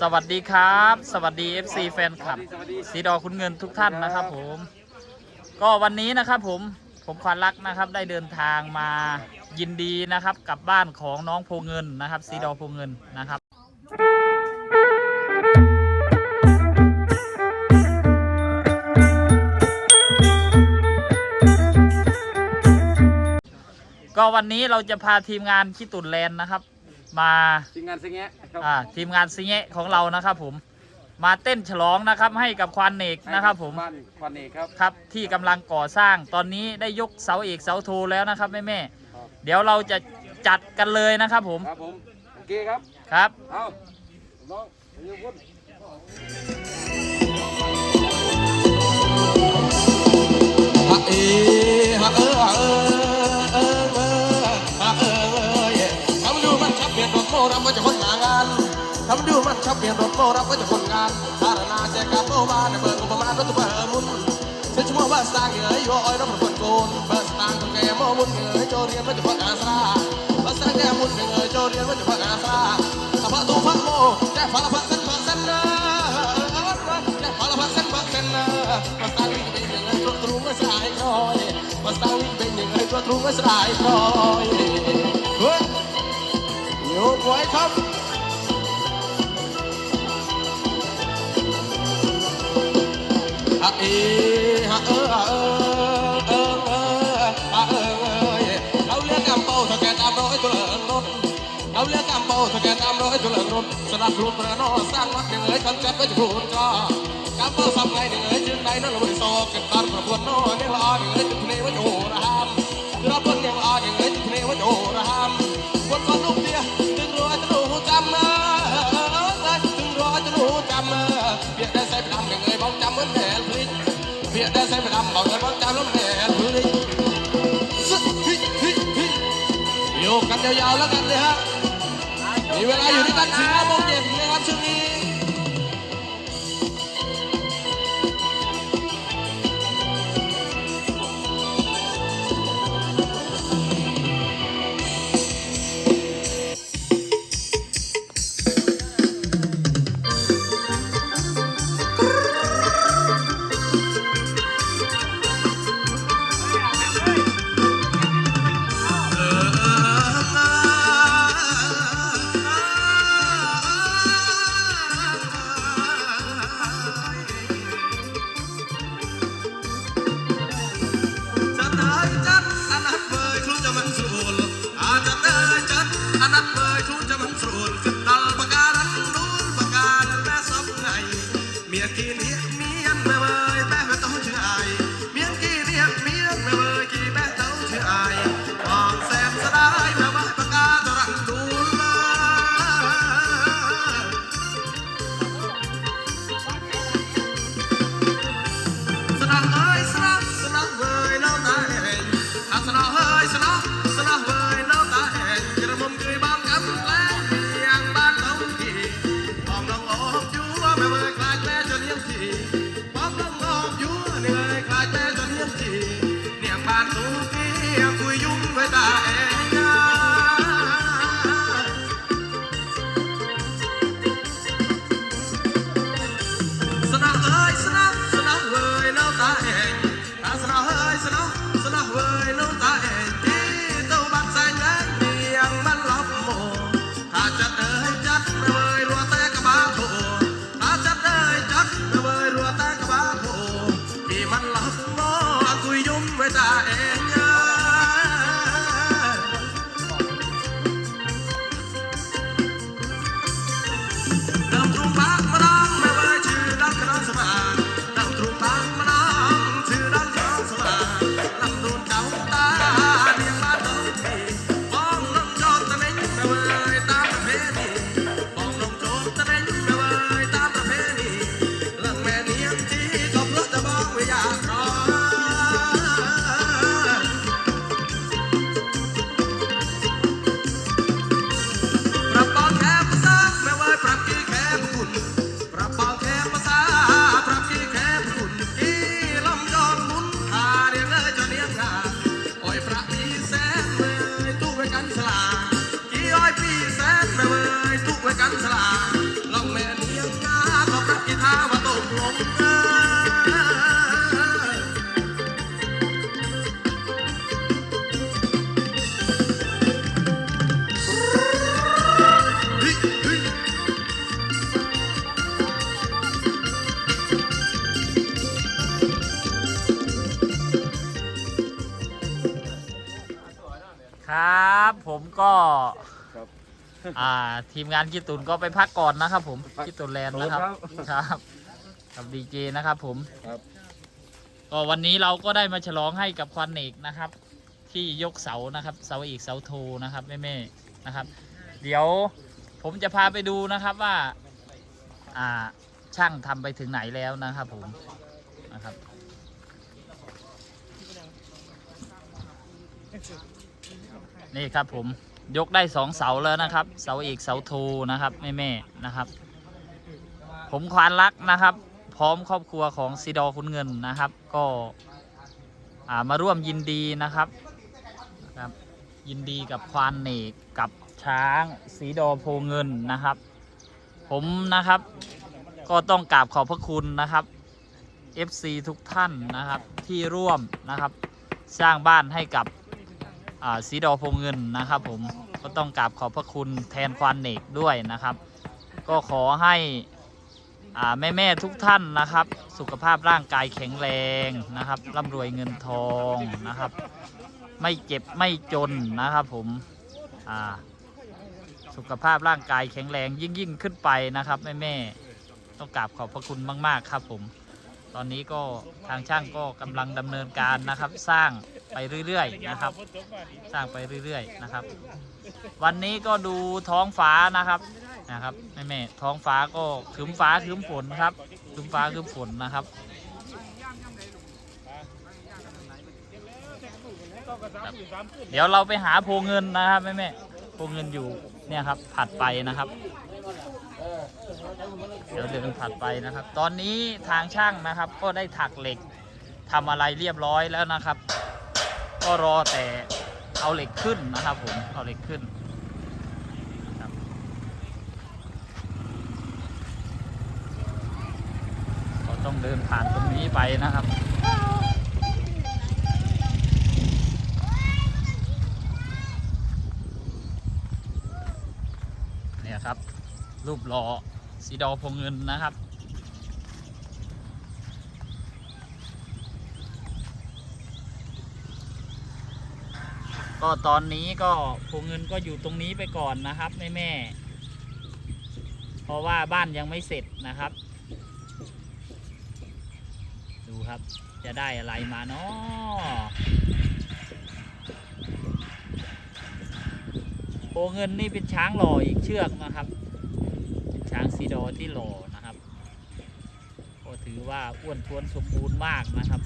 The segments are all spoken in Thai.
สวัสดีครับ สวัสดี FC แฟนคลับ สีดอคุณเงินทุกท่านนะครับผม ก็วันนี้นะครับผมผมควานรักนะครับได้เดินทางมายินดีนะครับกับบ้านของน้องโพเงินนะครับ สีดอโพเงินนะครับก็วันนี้เราจะพาทีมงานขี้ตุนแลนนะครับ มาทีมงานสิงแงะครับอ่าทีมงานซิเงะของเรานะครับผมมาเต้นฉลองนะครับให้กับควานเนกนะครับผมบ้านควันเอกครับ ครับที่กำลังก่อสร้างตอนนี้ได้ยกเสาเอกเสาโทแล้วนะครับแม่แม่ครับๆเดี๋ยวเราจะจัดกันเลยนะครับผมครับผมโอเคครับ ครับ เอาน้องยืนพุ่น หางานทำดูมันชับเปลี่ยนรถโมรับว่าจะคนงานธารณาแจกับโมบานเบิร์อุปมาณรถตู้เบอร์มุนเส้นชั่วโมงว่าสร้างเงยโยอ้อยน้ำมันโกนเบอร์สตางค์คนแก่โมมุนเงยโจเรียนว่าจะพักอาสาเบอร์สตางค์แก่มุนเงยโจเรียนว่าจะพักอาสาถ้าพักตูพักโมแจก่ฟ้าละพักเส้นพักเส้นนะแจก่ฟ้าละพักเส้นพักเส้นนะเบอร์สตางค์เป็นยังไงตรุงไม่สายคอยเบอร์สตางค์เป็นยังไงตรุงไม่สายคอย เอฮะเออเออเออเออเออเอยเอาเรียกกำเป้าถ้าแกตามรอยตัวเลิงรถเอาเรียกกำเป้าถ้าแกตามรอยตัวเลิงรถสนับสนุนประนอสร้างวัดยังเอ๋ยกันจัดไว้จะพูดก็กำเป้าสับไงยังเอ๋ยจึงได้นั่นเราไม่ได้ซอกกันตามประพวนนอเนี่ยละยังเอ๋ยจึงเพลว่าโย ยงได้ใส่ไปดำบอกเลยว่าจำล้วแม่พื้นซึฮิฮิฮิโยกกันยาวๆแล้วกันเลยฮะมีเวลาอยู่ด้วยกันถึงห้าโมงเย็นนะครับช่วงนี้ เมี Hajat ก็ครับอ่าทีมงานกีตุนก็ไปพักก่อนนะครับ ผมพักกีตุนแลนด์นะครับครับครับกับดีเจนะครับ ผมครับ ก็วันนี้เราก็ได้มาฉลองให้กับควันเอกนะครับ ที่ยกเสานะครับ เสาเอกเสาโทนะครับแม่ๆนะครับ เดี๋ยวผมจะพาไปดูนะครับว่า อ่าช่างทำไปถึงไหนแล้วนะครับ ผมนะครับ นี่ครับผมยกได้สองเสาแล้วนะครับ เสาเอกเสาโทนะครับแม่ๆนะครับ ผมควานรักนะครับ พร้อมครอบครัวของซีดอคุณเงินนะครับ ก็ามาร่วมยินดีนะครับครับ ยินดีกับควานเนกกับช้างสีดอโพเงินนะครับ ผมนะครับก็ต้องกราบขอบพระคุณนะครับ FC ทุกท่านนะครับที่ร่วมนะครับ สร้างบ้านให้กับ สีดอโพเงินนะครับผมก็ต้องกราบขอบพระคุณแทนควานเนกด้วยนะครับ ก็ขอให้แม่แม่ทุกท่านนะครับ สุขภาพร่างกายแข็งแรงนะครับร่ำรวยเงินทองนะครับ ไม่เจ็บไม่จนนะครับผมสุขภาพร่างกายแข็งแรงยิ่งยิ่งขึ้นไปนะครับแม่แม่ต้องกราบขอบพระคุณมาก ๆ ครับผม ตอนนี้ก็ทางช่างก็กำลังดำเนินการนะครับ สร้างไปเรื่อยๆนะครับ สร้างไปเรื่อยๆนะครับ วันนี้ก็ดูท้องฟ้านะครับนะครับแม่แม่ๆท้องฟ้าก็คึมฟ้าคึมฝนครับคึมฟ้าคึมฝนนะครับเดี๋ยวเราไปหาโพเงินนะครับแม่แม่ๆโพเงินอยู่เนี่ยครับผัดไปนะครับ เดี๋ยวเดินผัดไปนะครับ ตอนนี้ทางช่างนะครับก็ได้ถักเหล็กทำอะไรเรียบร้อยแล้วนะครับ ก็รอแต่เอาเหล็กขึ้นนะครับผมเอาเหล็กขึ้นก็ต้องเดินผ่านตรงนี้ไปนะครับเนี่ยครับ รูปหล่อสีดอพงเงินนะครับ ก็ตอนนี้ก็พงเงินก็อยู่ตรงนี้ไปก่อนนะครับแม่แม่เพราะว่าบ้านยังไม่เสร็จนะครับ ดูครับจะได้อะไรมาเนาะโพเงินนี่เป็นช้างหล่ออีกเชือกนะครับ ซีดอที่หล่อนะครับ ก็ถือว่าอ้วนท้วนสมบูรณ์มากนะครับ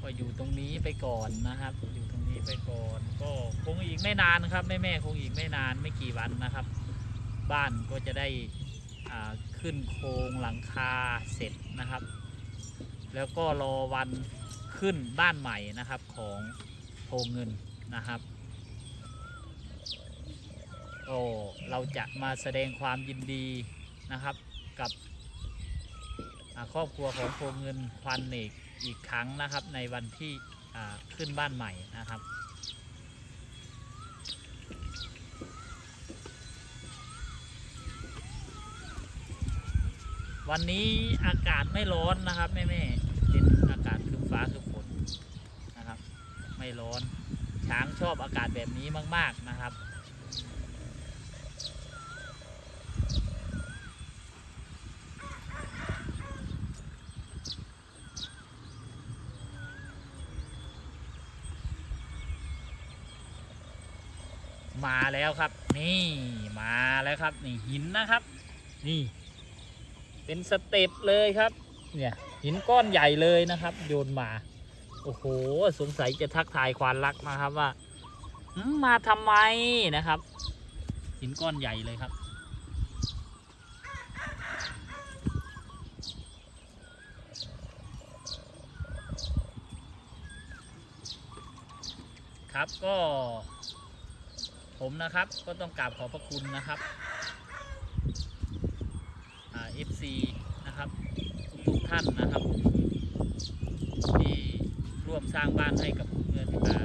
ก็อยู่ตรงนี้ไปก่อนนะครับ อยู่ตรงนี้ไปก่อน ก็คงอีกไม่นานครับแม่แม่คงอีกไม่นานไม่กี่วันนะครับ บ้านก็จะได้ขึ้นโครงหลังคาเสร็จนะครับ แล้วก็รอวันขึ้นบ้านใหม่นะครับของโพเงินนะครับก็เราจะมาแสดงความยินดีนะครับกับครอบครัวของโพเงินควันเอกอีกครั้งนะครับในวันที่ขึ้นบ้านใหม่นะครับ วันนี้อากาศไม่ร้อนนะครับแม่แม่เป็นอากาศครึ้มฟ้าครึ้มฝนนะครับ ไม่ร้อน ช้างชอบอากาศแบบนี้มาก ๆนะครับ มาแล้วครับ นี่มาแล้วครับ นี่หินนะครับ นี่ เป็นสเต็ปเลยครับ เนี่ยหินก้อนใหญ่เลยนะครับ โยนมา โอ้โห สงสัยจะทักทายควานรักนะครับว่ามมาทำไมนะครับ หินก้อนใหญ่เลยครับครับก็ผมนะครับก็ต้องกราบขอบพระคุณนะครับ อ่า FC นะครับ ท่านนะครับ ที่ร่วมสร้างบ้านให้กับเงินอ่า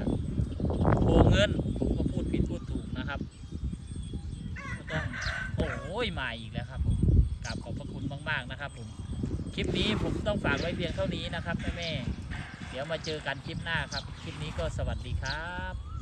โพเงินผมก็พูดผิดพูดถูกนะครับก็ต้องโอ้ยมาอีกแล้วครับผมกราบขอบพระคุณมาก ๆนะครับผมคลิปนี้ผมต้องฝากไว้เพียงเท่านี้นะครับแม่ๆเดี๋ยวมาเจอกันคลิปหน้าครับ คลิปนี้ก็สวัสดีครับ